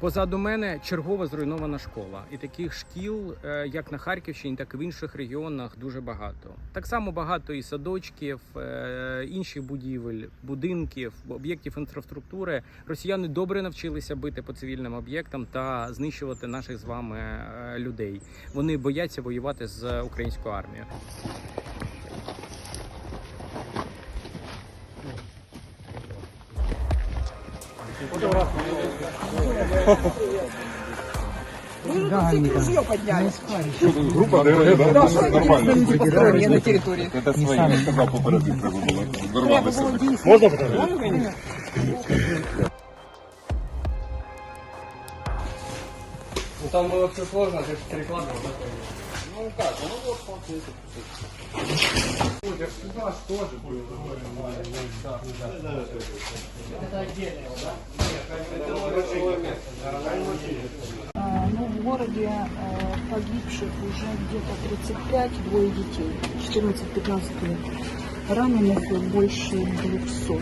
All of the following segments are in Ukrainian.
Позаду мене чергова зруйнована школа, і таких шкіл, е, як на Харківщині, так і в інших регіонах, дуже багато. Так само багато і садочків, е, інших будівель, будинків, об'єктів інфраструктури. Росіяни добре навчилися бити по цивільним об'єктам та знищувати наших з вами е, людей. Вони бояться воювати з українською армією. Да, они там. подняли. Група ДРГ, да? Нормально. Я на территории. Это свои, сказал, попереду треба було. Нормально все таке. Ну там было все сложно, ты перекладывал. Ну как, ну вот, смотрите. Экипаж тоже был. Это отдельно. А, ну, в городе э, погибших уже где-то 35, двое детей, 14-15 лет. Раненых больше 200.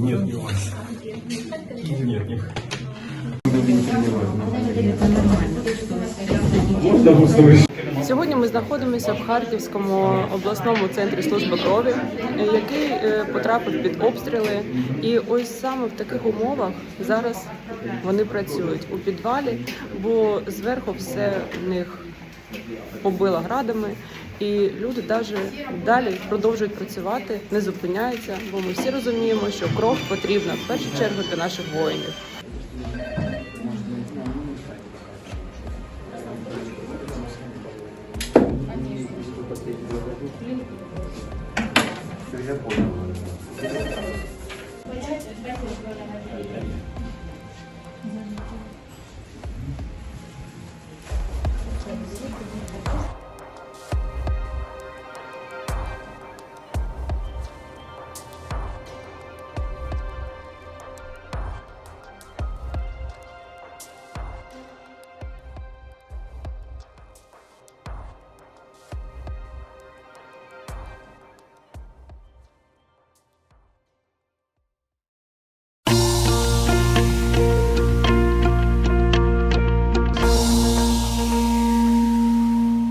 Нет, не у вас. Нет, нет. Сьогодні ми знаходимося в Харківському обласному центрі служби крові, який е, потрапив під обстріли. І ось саме в таких умовах зараз вони працюють у підвалі, бо зверху все в них побило градами. І люди навіть далі продовжують працювати, не зупиняються, бо ми всі розуміємо, що кров потрібна в першу чергу для наших воїнів. Тобто я понял. Понятно,